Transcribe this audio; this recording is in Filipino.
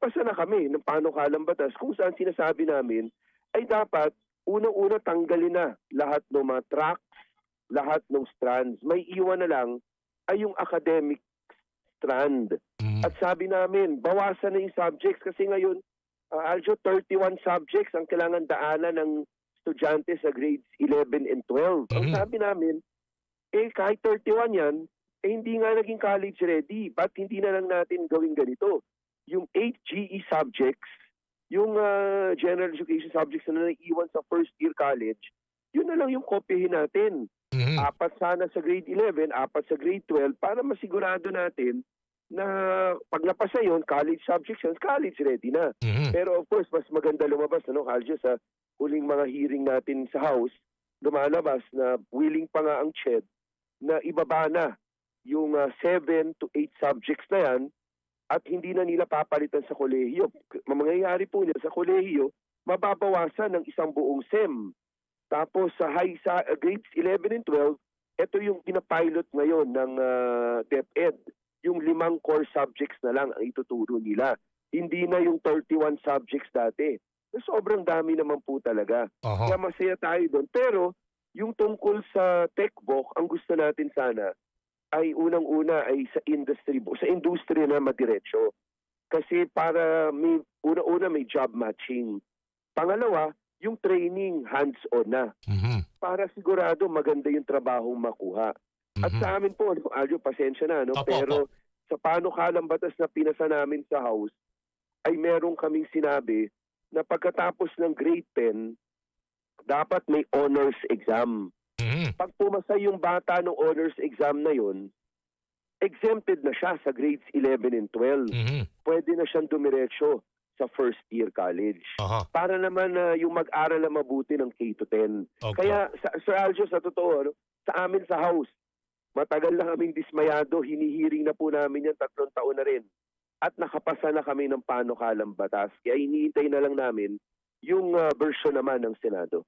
nagpasa na kami ng panukalang batas kung saan sinasabi namin ay dapat unang-una tanggalin na lahat ng mga tracks, lahat ng strands. May iwan na lang ay yung academic strand. Mhm. At sabi namin, bawasan na yung subjects kasi ngayon, uh, Aljo, 31 subjects ang kailangan daanan ng estudyante sa grades 11 and 12. Ang Mhm. sabi namin, eh kahit 31 yan, eh hindi nga naging college ready. Ba't hindi na lang natin gawin ganito? Yung 8 GE subjects, yung uh, general education subjects na naiiwan sa first year college, yun na lang yung kopyahin natin. Mhm. Apat sana sa grade 11, apat sa grade 12 para masigurado natin na pag napasa yun, college subjects yun, college ready na. Mhm. Pero of course, mas maganda lumabas, ano, Caljo, sa huling mga hearing natin sa House, lumalabas na willing pa nga ang CHED na ibaba na yung 7 to 8 subjects na yan at hindi na nila papalitan sa kolehiyo. Ang Mangyayari po niya sa kolehiyo, mababawasan ng isang buong SEM. Tapos sa high sa uh, grades 11 and 12, ito yung pinapilot ngayon ng uh, DepEd. Yung limang core subjects na lang ang ituturo nila. Hindi na yung 31 subjects dati. Sobrang dami naman po talaga. Oho. Kaya masaya tayo doon. Pero yung tungkol sa techbook, ang gusto natin sana ay unang-una ay sa industry, sa industriya na madiretso. Kasi para may una-una may job matching. Pangalawa, yung training hands-on na Mhm. para sigurado maganda yung trabahong makuha. At Mhm. sa amin po, ano, Aljo, pasensya na, no? Opo, pero sa panukalang batas na pinasa namin sa House, ay meron kaming sinabi na pagkatapos ng grade 10, dapat may honors exam. Pag pumasa yung bata ng honors exam na yon, exempted na siya sa grades 11 and 12. Mhm. Pwede na siyang dumiretso sa first year college. Oho. Para naman na yung mag-aral na mabuti ng K to 10. Okay. Kaya, sa, Sir Aljo, sa totoo, ano, sa amin sa house, matagal na kaming dismayado, hinihiring na po namin yan tatlong taon na rin. At nakapasa na kami ng panukalang batas. Kaya hinihintay na lang namin yung ah, version naman ng Senado.